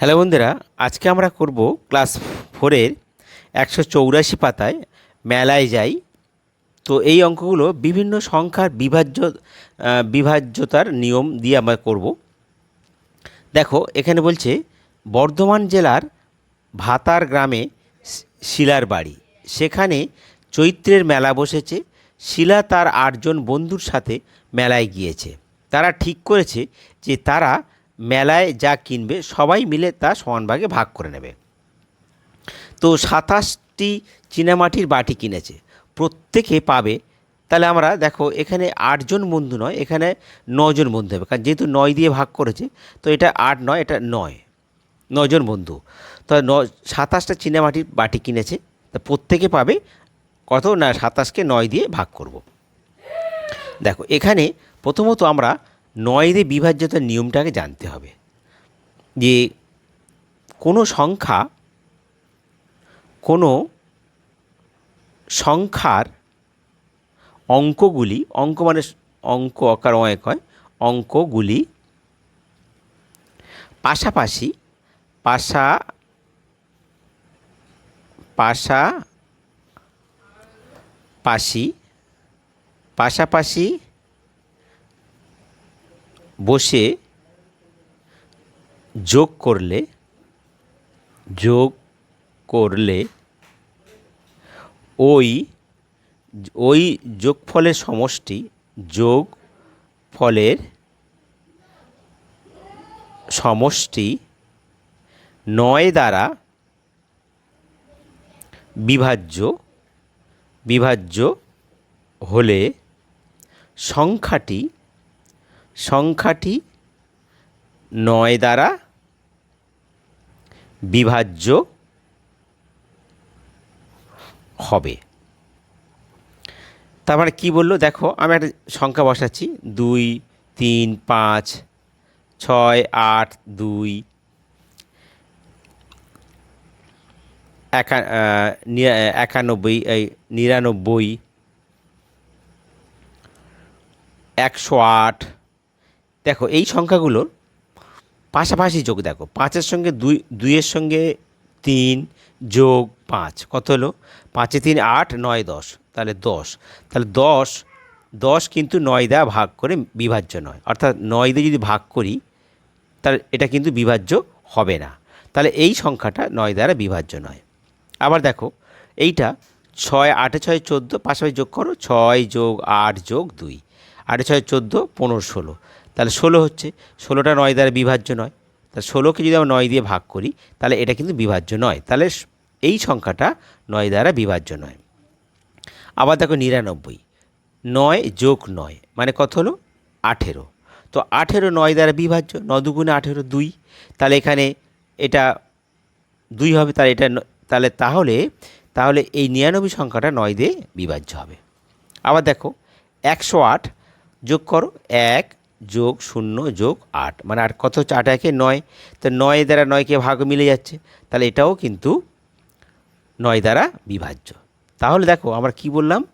Hello বন্ধুরা, আজকে আমরা করব ক্লাস ফোরের একশো চৌরাশি পাতায় মেলায় যাই। তো এই অঙ্কগুলো বিভিন্ন সংখ্যার বিভাজ্য বিভাজ্যতার নিয়ম দিয়ে আমরা করব। দেখো, এখানে বলছে, বর্ধমান জেলার ভাতার গ্রামে শিলার বাড়ি। সেখানে চৈত্রের মেলা বসেছে। শিলা তার আটজন বন্ধুর সাথে মেলায় গিয়েছে। তারা ঠিক করেছে যে তারা মেলায় যা কিনবে, সবাই মিলে তা সমান ভাগে ভাগ করে নেবে। তো সাতাশটি চীনামাটির বাটি কিনেছে। প্রত্যেকে পাবে। তাহলে আমরা দেখো, এখানে আটজন বন্ধু নয়, এখানে নজন বন্ধু হবে। কারণ যেহেতু নয় দিয়ে ভাগ করেছে, তো এটা আট নয়, এটা নয়। নজন বন্ধু। তো ন, সাতাশটা চীনামাটির বাটি কিনেছে। তা প্রত্যেকে পাবে কত? না, সাতাশকে নয় দিয়ে ভাগ করব। দেখো, এখানে প্রথমত আমরা নয় দিয়ে বিভাজ্যতার নিয়মটাকে জানতে হবে। যে কোনো সংখ্যা, কোনো সংখ্যার অঙ্কগুলি, অঙ্ক মানে অঙ্ক, অকার অয়েক হয়, অঙ্কগুলি পাশাপাশি, পাশা পাশা পাশি, পাশাপাশি বসে যোগ করলে যোগ করলে ওই ওই যোগফলের সমষ্টি যোগ ফলের সমষ্টি নয় দ্বারা বিভাজ্য বিভাজ্য হলে সংখ্যাটি সংখ্যাটি নয় দ্বারা বিভাজ্য হবে। তার মানে কী বলল? দেখো, আমি একটা সংখ্যা বসাচ্ছি। দুই, তিন, পাঁচ, ছয়, আট, দুই, একা একানব্বই নিরানব্বই, একশো আট দেখো, এই সংখ্যাগুলোর পাশাপাশি যোগ দেখো, পাঁচের সঙ্গে দুই, দুইয়ের সঙ্গে তিন যোগ পাঁচ, কত হলো? পাঁচে তিন, আট, নয়, দশ, তাহলে দশ তাহলে দশ দশ কিন্তু নয় দেওয়া ভাগ করে বিভাজ্য নয়, অর্থাৎ নয় দিয়ে যদি ভাগ করি, তাহলে এটা কিন্তু বিভাজ্য হবে না, তাহলে এই সংখ্যাটা নয় দ্বারা বিভাজ্য নয়, আবার দেখো, এইটা ছয়, আটে ছয়, চোদ্দ পাশাপাশি যোগ করো, ছয় যোগ আট যোগ দুই, আটে ছয়, চোদ্দ, পনেরো, ষোলো তাহলে ষোলো হচ্ছে। ষোলোটা নয় দ্বারা বিভাজ্য নয়। তাহলে ষোলোকে যদি আমরা নয় দিয়ে ভাগ করি, তাহলে এটা কিন্তু বিভাজ্য নয়। তাহলে এই সংখ্যাটা নয় দ্বারা বিভাজ্য নয়। আবার দেখো নিরানব্বই। নয় যোগ নয় মানে কত হলো? আঠেরো। তো আঠেরো নয় দ্বারা বিভাজ্য ন দুগুণে আঠেরো দুই। তাহলে এখানে এটা দুই হবে, তাহলে এটা তাহলে তাহলে তাহলে এই নিরানব্বই সংখ্যাটা নয় দিয়ে বিভাজ্য হবে। আবার দেখো, একশো আট যোগ করো, এক যোগ শূন্য যোগ আট। মানে আর কত হচ্ছে? আট একে নয়। তো নয় দ্বারা নয়কে ভাগ মিলে যাচ্ছে। তাহলে এটাও কিন্তু নয় দ্বারা বিভাজ্য। তাহলে দেখো, আমরা কি বললাম?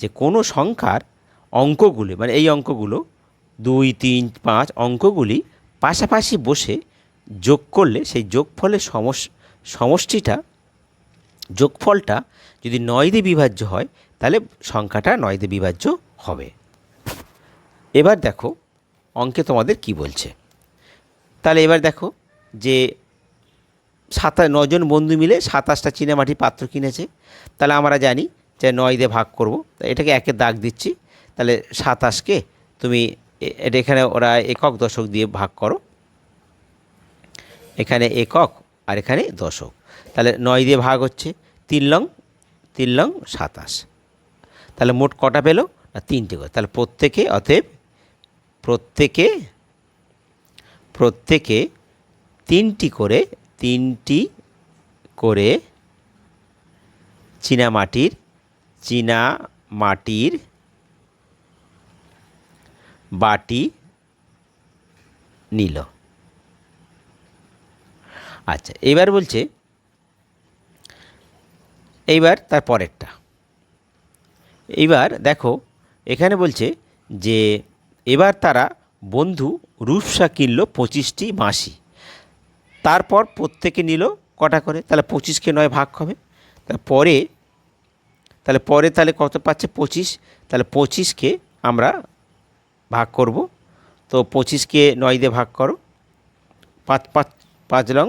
যে কোনো সংখ্যার অঙ্কগুলি মানে এই অঙ্কগুলো দুই, তিন, পাঁচ অঙ্কগুলি পাশাপাশি বসে যোগ করলে সেই যোগফলের সমস, সমষ্টিটা, যোগফলটা যদি নয় দিয়ে বিভাজ্য হয়, তাহলে সংখ্যাটা নয় দিয়ে বিভাজ্য হবে। এবার দেখো অঙ্কে তোমাদের কি বলছে? তাহলে এবার দেখো যে সাতা নজন বন্ধু মিলে সাতাশটা চীনামাটির পাত্র কিনেছে। তাহলে আমরা জানি যে নয় দিয়ে ভাগ করব। এটাকে একে দাগ দিচ্ছি। তাহলে সাতাশকে তুমি এটা এখানে ওরা একক দশক দিয়ে ভাগ করো। এখানে একক আর এখানে দশক। তাহলে নয় দিয়ে ভাগ হচ্ছে তিন লং তিন লং সাতাশ। তাহলে মোট কটা পেল? না, তিনটে করে। তাহলে প্রত্যেকে অতএব প্রত্যেকে প্রত্যেকে তিনটি করে তিনটি করে চীনামাটির চীনা মাটির বাটি নিল। আচ্ছা এবার বলছে, এইবার তার পরেরটা। এইবার দেখো, এখানে বলছে যে এবার তারা বন্ধু রূপসা কিনলো পঁচিশটি বাঁশি। তারপর প্রত্যেকে নিল কটা করে? তাহলে পঁচিশকে নয় ভাগ হবে। তাহলে পরে তাহলে পরে তাহলে কত পাচ্ছে? পঁচিশ। তাহলে পঁচিশকে আমরা ভাগ করব। তো পঁচিশকে নয় দিয়ে ভাগ করো। পাঁচ পাঁচ পাঁচ লং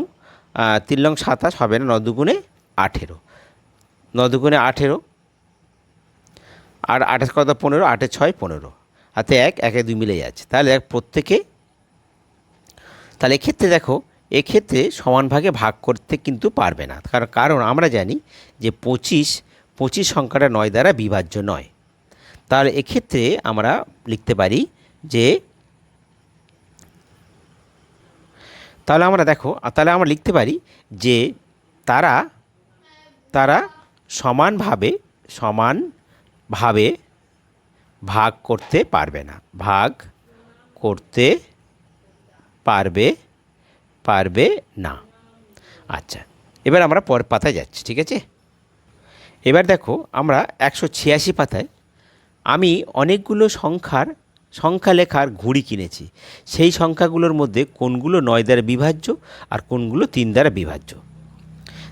তিন লং সাতাশ হবে না, ন দুগুণে আঠেরো। ন দুগুণে আঠেরো। আর আঠাশ কত? পনেরো, আটে ছয়, পনেরো। হাতে এক, একে দুই মিলে যাচ্ছে তাহলে দেখ, প্রত্যেকে, তাহলে এক্ষেত্রে দেখো, এক্ষেত্রে সমান ভাগে ভাগ করতে কিন্তু পারবে না। কারণ কারণ আমরা জানি যে পঁচিশ পঁচিশ সংখ্যাটা নয় দ্বারা বিভাজ্য নয়। তাহলে এক্ষেত্রে আমরা লিখতে পারি যে, তাহলে আমরা দেখো, তাহলে আমরা লিখতে পারি যে তারা তারা সমানভাবে সমানভাবে ভাগ করতে পারবে না। ভাগ করতে পারবে পারবে না। আচ্ছা এবার আমরা পরের পাতায় যাচ্ছি, ঠিক আছে? এবার দেখো, আমরা একশো ছিয়াশি পাতায় আমি অনেকগুলো সংখ্যার সংখ্যা লেখার ঘুড়ি কিনেছি। সেই সংখ্যাগুলোর মধ্যে কোনগুলো নয় দ্বারা বিভাজ্য আর কোনগুলো তিন দ্বারা বিভাজ্য।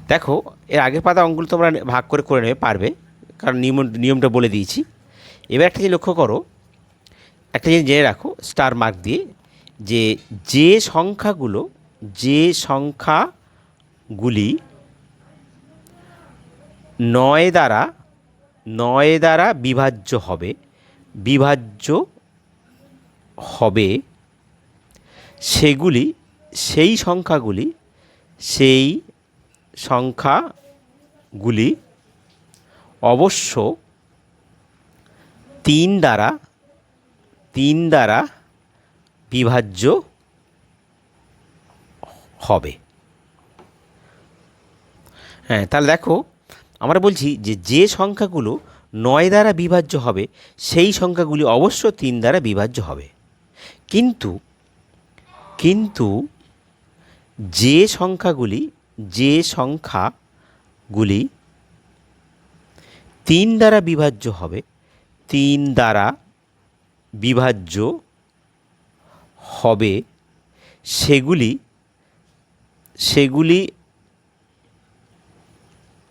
দেখো, এর আগের পাতা অঙ্কগুলো তোমরা ভাগ করে করে নেবে, পারবে। কারণ নিয়ম, নিয়মটা বলে দিয়েছি। এবার একটা জিনিস লক্ষ্য করো, একটা জিনিস জেনে রাখো স্টার মার্ক দিয়ে, যে যে সংখ্যাগুলো, যে সংখ্যাগুলি নয় দ্বারা নয় দ্বারা বিভাজ্য হবে বিভাজ্য হবে, সেগুলি, সেই সংখ্যাগুলি সেই সংখ্যাগুলি অবশ্য তিন দ্বারা তিন দ্বারা বিভাজ্য হবে। হ্যাঁ তাহলে দেখো, আমরা বলছি যে যে সংখ্যাগুলো নয় দ্বারা বিভাজ্য হবে, সেই সংখ্যাগুলি অবশ্য তিন দ্বারা বিভাজ্য হবে। কিন্তু কিন্তু যে সংখ্যাগুলি যে সংখ্যাগুলি তিন দ্বারা বিভাজ্য হবে তিন দ্বারা বিভাজ্য হবে। সেগুলি সেগুলি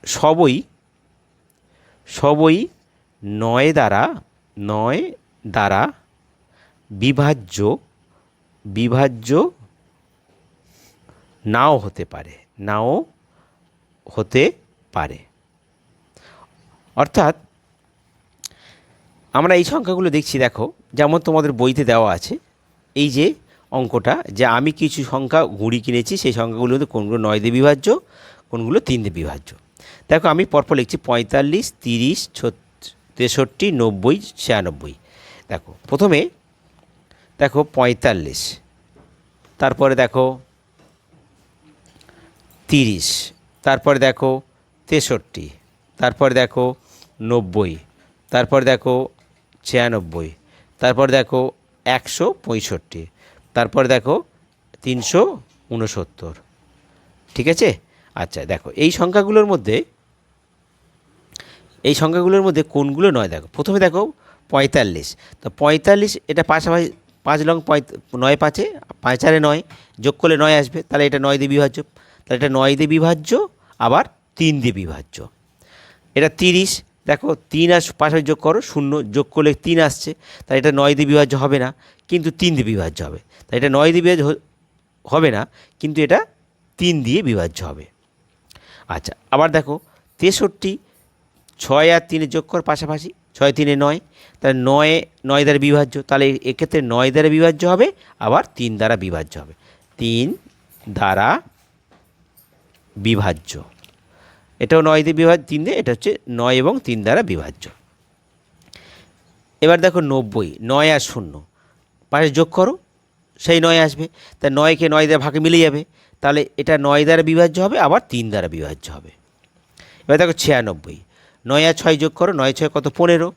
সবই সবই নয় দ্বারা নয় দ্বারা বিভাজ্য বিভাজ্য নাও হতে পারে, নাও হতে পারে। অর্থাৎ আমরা এই সংখ্যাগুলো দেখছি, দেখো, যেমন তোমাদের বইতে দেওয়া আছে, এই যে অঙ্কটা, যে আমি কিছু সংখ্যা ঘুড়ি কিনেছি, সেই সংখ্যাগুলোতে কোনগুলো নয় দিয়ে বিভাজ্য কোনগুলো তিন দিয়ে বিভাজ্য দেখো, আমি পরপর লিখছি পঁয়তাল্লিশ, তিরিশ তেষট্টি, নব্বই, ছিয়ানব্বই। দেখো, প্রথমে দেখো পঁয়তাল্লিশ, তারপরে দেখো তিরিশ, তারপরে দেখো তেষট্টি, তারপর দেখো নব্বই, তারপর দেখো ছিয়ানব্বই। তারপর দেখো একশো পঁয়ষট্টি। তারপর দেখো তিনশো উনসত্তর। ঠিক আছে? আচ্ছা দেখো, এই সংখ্যাগুলোর মধ্যে, এই সংখ্যাগুলোর মধ্যে কোনগুলো নয় দেখো? প্রথমে দেখো পঁয়তাল্লিশ। তো পঁয়তাল্লিশ, এটা পাশাপাশি পাঁচ লং নয় পাঁচে, পাঁচ চারে নয়, যোগ করলে নয় আসবে, তাহলে এটা নয় দিয়ে বিভাজ্য। তাহলে এটা নয় দিয়ে বিভাজ্য, আবার তিন দিয়ে বিভাজ্য। এটা তিরিশ দেখো, তিন আস পাশাপাশি যোগ করো, শূন্য যোগ করলে তিন আসছে তাই এটা নয় দিয়ে বিভাজ্য হবে না, কিন্তু তিন দিয়ে বিভাজ্য হবে। তাই এটা নয় দিয়ে বিভাজ্য হবে না, কিন্তু এটা তিন দিয়ে বিভাজ্য হবে। আচ্ছা আবার দেখো, তেষট্টি, ছয় আর তিনে যোগ কর পাশাপাশি, ছয় তিনে নয়, তাহলে নয় নয় দ্বারা বিভাজ্য, তাহলে এক্ষেত্রে নয় দ্বারা বিভাজ্য হবে, আবার তিন দ্বারা বিভাজ্য হবে। তিন দ্বারা বিভাজ্য। এটাও নয় দিয়ে বিভাজ্য, তিন দিয়ে, এটা হচ্ছে নয় এবং তিন দ্বারা বিভাজ্য। এবার দেখো নব্বই, নয় আর শূন্য। পাশে যোগ করো, সেই নয় আসবে। তা নয়কে নয় দ্বারা ভাগে মিলে যাবে। তাহলে এটা নয় দ্বারা বিভাজ্য হবে, আবার তিন দ্বারা বিভাজ্য হবে। এবার দেখো ছিয়ানব্বই, নয় আর ছয় যোগ করো, নয় ছয় কত? পনেরো।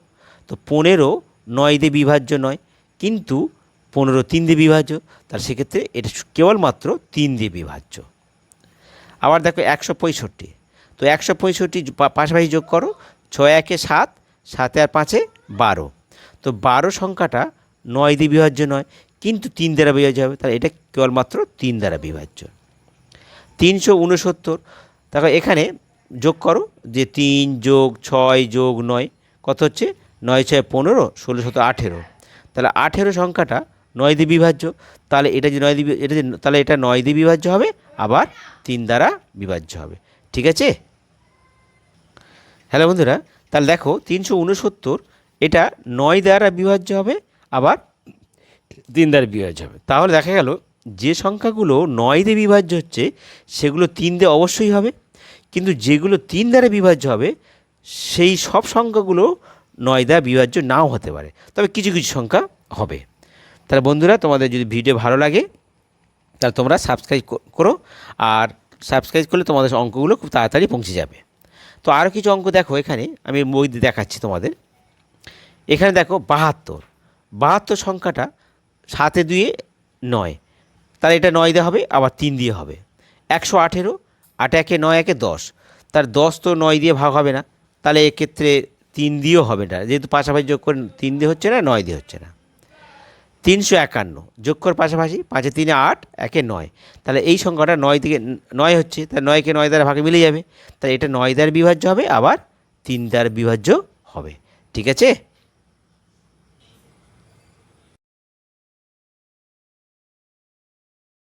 তো পনেরো নয় দিয়ে বিভাজ্য নয়, কিন্তু পনেরো তিন দিয়ে বিভাজ্য তার সেক্ষেত্রে এটা কেবলমাত্র তিন দিয়ে বিভাজ্য। আবার দেখো একশো পঁয়ষট্টি তো একশো পঁয়ষট্টি পাশাপাশি যোগ করো, ছয় একে সাত, সাতে আর পাঁচে বারো। তো বারো সংখ্যাটা নয় দিয়ে বিভাজ্য নয়, কিন্তু তিন দ্বারা বিভাজ্য হবে, তাহলে এটা কেবলমাত্র তিন দ্বারা বিভাজ্য। তিনশো উনসত্তর তারপর এখানে যোগ করো যে তিন যোগ ছয় যোগ নয়, কত হচ্ছে? নয় ছয় পনেরো, ষোলো শত আঠেরো। তাহলে আঠেরো সংখ্যাটা নয় দিয়ে বিভাজ্য, তাহলে এটা যে নয় দিয়ে এটা যে, তাহলে এটা নয় দিয়ে বিভাজ্য হবে, আবার তিন দ্বারা বিভাজ্য হবে। ঠিক আছে? হ্যালো বন্ধুরা, তাহলে দেখো তিনশো উনসত্তর, এটা নয় দ্বারা বিভাজ্য হবে, আবার তিন দ্বারা বিভাজ্য হবে। তাহলে দেখা গেল যে সংখ্যাগুলো নয় দিয়ে বিভাজ্য হচ্ছে, সেগুলো তিন দিয়ে অবশ্যই হবে, কিন্তু যেগুলো তিন দ্বারা বিভাজ্য হবে, সেই সব সংখ্যাগুলো নয় দ্বারা বিভাজ্য নাও হতে পারে। তবে কিছু কিছু সংখ্যা হবে। তাহলে বন্ধুরা, তোমাদের যদি ভিডিও ভালো লাগে, তাহলে তোমরা সাবস্ক্রাইব করো আর সাবস্ক্রাইব করলে তোমাদের অঙ্কগুলো খুব তাড়াতাড়ি পৌঁছে যাবে। তো আরও কিছু অঙ্ক দেখো এখানে, আমি বই দেখাচ্ছি তোমাদের। এখানে দেখো বাহাত্তর। বাহাত্তর সংখ্যাটা সাতে দুয়ে নয়। তাহলে এটা নয় দিয়ে হবে, আবার তিন দিয়ে হবে। একশো আঠেরো, আট একে নয় একে দশ। তার দশ তো নয় দিয়ে ভাগ হবে না। তাহলে এক্ষেত্রে তিন দিয়েও হবে না। যেহেতু পাশাপাশি যোগ করে তিন দিয়ে হচ্ছে না, নয় দিয়ে হচ্ছে না। তিনশো একান্ন। যক্ষর পাশাপাশি পাঁচে তিনে আট, একে নয়। তাহলে এই সংখ্যাটা নয় থেকে নয় হচ্ছে, তাহলে নয়কে নয় দ্বারা ভাগে মিলে যাবে। তাহলে এটা নয় দ্বারা বিভাজ্য হবে, আবার তিন দ্বারা বিভাজ্য হবে। ঠিক আছে?